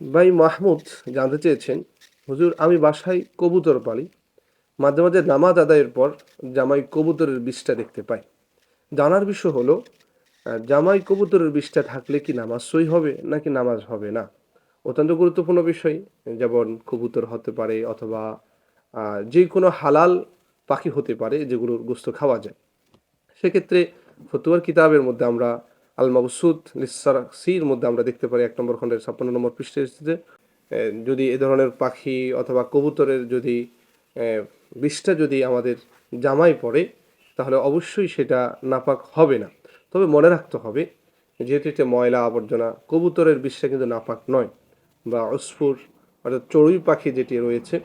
ভাই মাহমুদ জানতে চেয়েছেন, হুজুর, আমি বাসায় কবুতর পালি। মাঝে মাঝে নামাজ আদায়ের পর জামাই কবুতরের বিষটা দেখতে পাই জানার বিষয় হলো জামাই কবুতরের বিষটা থাকলে কি নামাজ সই হবে নাকি নামাজ হবে না? অত্যন্ত গুরুত্বপূর্ণ বিষয়, যেমন কবুতর হতে পারে অথবা যে কোনো হালাল পাখি হতে পারে যেগুলোর গোস্ত খাওয়া যায়। সেক্ষেত্রে ফতুয়ার কিতাবের মধ্যে আমরা আল মাবসুদ সির মধ্যে আমরা দেখতে পারি এক নম্বর খণ্ডের ছাপ্পান্ন নম্বর পৃষ্ঠে এসেছে যদি এ ধরনের পাখি অথবা কবুতরের যদি বিষটা যদি আমাদের জামায় পড়ে, তাহলে অবশ্যই সেটা নাপাক হবে না। তবে মনে রাখতে হবে, যেহেতু এটা ময়লা আবর্জনা, কবুতরের বিষটা কিন্তু নাপাক নয়, বা অস্ফুর অর্থাৎ চড়ুই পাখি যেটি রয়েছে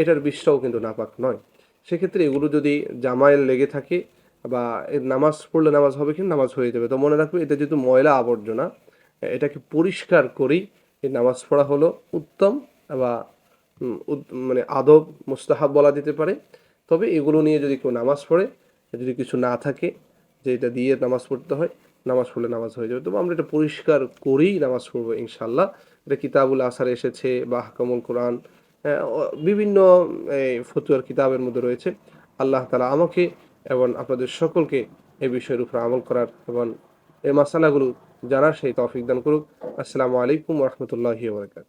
এটার বিষটাও কিন্তু নাপাক নয়। সেক্ষেত্রে এগুলো যদি জামায় লেগে থাকে বা নামাজ পড়লে নামাজ হবে কি নামাজ হয়ে যাবে। তো মনে রাখবে এটা যেহেতু ময়লা আবর্জনা এটাকে পরিষ্কার করেই এই নামাজ পড়া হলো উত্তম বা মানে আদব মুস্তাহাব বলা যেতে পারে। তবে এগুলো নিয়ে যদি কেউ নামাজ পড়ে যদি কিছু না থাকে যে এটা দিয়ে নামাজ পড়তে হয় নামাজ পড়লে নামাজ হয়ে যাবে। তবে আমরা এটা পরিষ্কার করেই নামাজ পড়ব ইনশাল্লাহ এটা কিতাবুল আসার এসেছে বা হাকামুল কোরআন হ্যাঁ, বিভিন্ন ফতুয়ার কিতাবের মধ্যে রয়েছে। আল্লাহ তালা আমাকে এবং আপনাদের সকলকে এ বিষয়ের উপর আমল করার এবং এই মশালাগুলো জানার সেই তৌফিক দান করুক। আসসালামু আলাইকুম রহমতুল্লাহি বরকাত